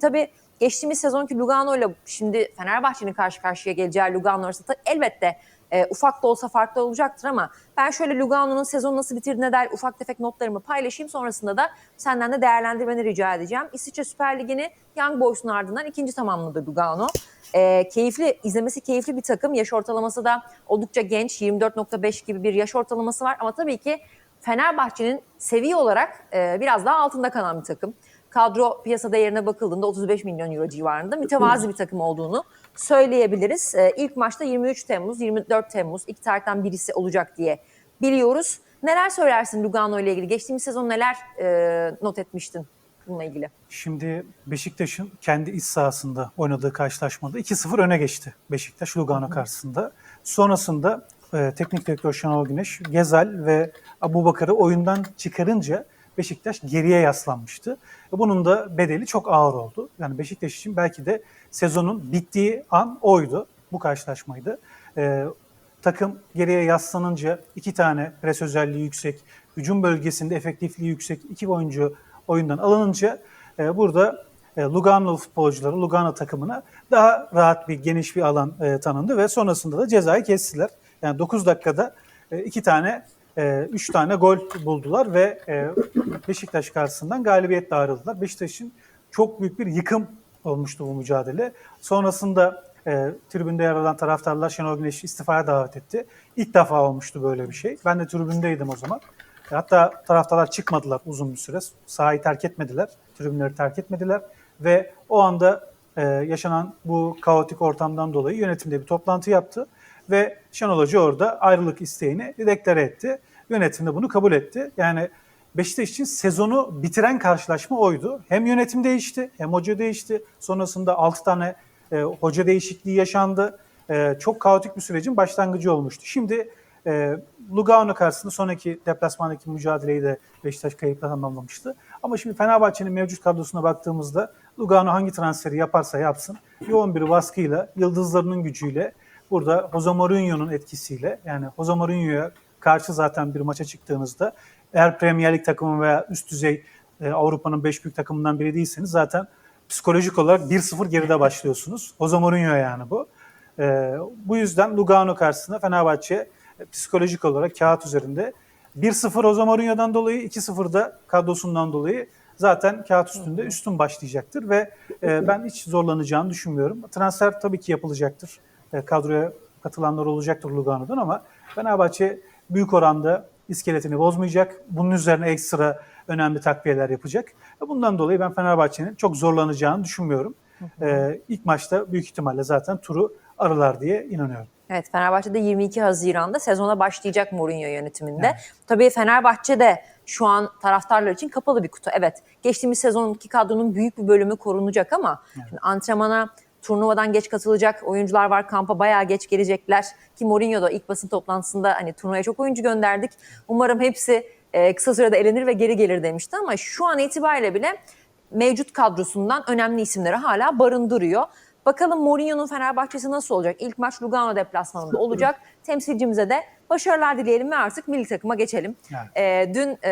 Tabii geçtiğimiz sezonki Lugano ile şimdi Fenerbahçe'nin karşı karşıya geleceği Lugano arasında da elbette e, ufak da olsa farklı olacaktır ama ben şöyle Lugano'nun sezonu nasıl bitirdiğine dair ufak tefek notlarımı paylaşayım. Sonrasında da senden de değerlendirmeni rica edeceğim. İsviçre Süper Ligi'ni Young Boys'un ardından ikinci tamamladı Lugano. E, keyifli, izlemesi keyifli bir takım. Yaş ortalaması da oldukça genç. 24.5 gibi bir yaş ortalaması var. Ama tabii ki Fenerbahçe'nin seviye olarak e, biraz daha altında kalan bir takım. Kadro piyasa değerine bakıldığında 35 milyon euro civarında mütevazi bir takım olduğunu söyleyebiliriz. E, ilk maçta 23 Temmuz, 24 Temmuz iki tarihten birisi olacak diye biliyoruz. Neler söylersin Lugano ile ilgili? Geçtiğimiz sezon neler e, not etmiştin bununla ilgili? Şimdi Beşiktaş'ın kendi iç sahasında oynadığı karşılaşmada 2-0 öne geçti Beşiktaş Lugano karşısında. Sonrasında e, teknik direktör Şenol Güneş, Gezal ve Abubakar'ı oyundan çıkarınca Beşiktaş geriye yaslanmıştı. Bunun da bedeli çok ağır oldu. Yani Beşiktaş için belki de sezonun bittiği an oydu. Bu karşılaşmaydı. E, takım geriye yaslanınca iki tane pres özelliği yüksek, hücum bölgesinde efektifliği yüksek iki oyuncu oyundan alınınca e, burada e, Lugano futbolcuları, Lugano takımına daha rahat bir geniş bir alan e, tanındı ve sonrasında da cezayı kestiler. Yani 9 dakikada e, iki tane, e, tane gol buldular ve e, Beşiktaş karşısından galibiyetle ayrıldılar. Beşiktaş'ın çok büyük bir yıkım olmuştu bu mücadele. Sonrasında e, tribünde yer alan taraftarlar Şenol Güneş'i istifaya davet etti. İlk defa olmuştu böyle bir şey. Ben de tribündeydim o zaman. Hatta taraftarlar çıkmadılar uzun bir süre. Sahayı terk etmediler, tribünleri terk etmediler. Ve o anda e, yaşanan bu kaotik ortamdan dolayı yönetimde bir toplantı yaptı. Ve Şenol Hoca orada ayrılık isteğini deklare etti. Yönetim de bunu kabul etti. Yani Beşiktaş için sezonu bitiren karşılaşma oydu. Hem yönetim değişti hem hoca değişti. Sonrasında 6 tane e, hoca değişikliği yaşandı. E, çok kaotik bir sürecin başlangıcı olmuştu. Şimdi e, Lugano karşısında sonraki deplasmandaki mücadeleyi de Beşiktaş kayıpla tamamlamıştı. Ama şimdi Fenerbahçe'nin mevcut kadrosuna baktığımızda Lugano hangi transferi yaparsa yapsın yoğun bir baskıyla, yıldızlarının gücüyle burada Jose Mourinho'nun etkisiyle yani Jose Mourinho'ya karşı zaten bir maça çıktığınızda eğer Premier Lig takımı veya üst düzey e, Avrupa'nın 5 büyük takımından biri değilseniz zaten psikolojik olarak 1-0 geride başlıyorsunuz. Jose Mourinho yani bu. E, bu yüzden Lugano karşısında Fenerbahçe e, psikolojik olarak kağıt üzerinde 1-0 Jose Mourinho'dan dolayı 2-0 da kadrosundan dolayı zaten kağıt üstünde üstün başlayacaktır ve e, ben hiç zorlanacağını düşünmüyorum. Transfer tabii ki yapılacaktır. E, kadroya katılanlar olacaktır Lugano'dan ama Fenerbahçe büyük oranda iskeletini bozmayacak. Bunun üzerine ekstra önemli takviyeler yapacak. Bundan dolayı ben Fenerbahçe'nin çok zorlanacağını düşünmüyorum. Ee, ilk maçta büyük ihtimalle zaten turu arılar diye inanıyorum. Evet Fenerbahçe'de 22 Haziran'da sezona başlayacak Mourinho yönetiminde. Evet. Tabii Fenerbahçe de şu an taraftarlar için kapalı bir kutu. Evet geçtiğimiz sezonki kadronun büyük bir bölümü korunacak ama şimdi antrenmana turnuvadan geç katılacak oyuncular var. Kampa bayağı geç gelecekler. Ki Mourinho da ilk basın toplantısında hani turnuvaya çok oyuncu gönderdik. Umarım hepsi e, kısa sürede elenir ve geri gelir demişti ama şu an itibariyle bile mevcut kadrosundan önemli isimleri hala barındırıyor. Bakalım Mourinho'nun Fenerbahçesi nasıl olacak? İlk maç Lugano deplasmanında olacak. Temsilcimize de başarılar dileyelim ve artık milli takıma geçelim. Evet. Ee, dün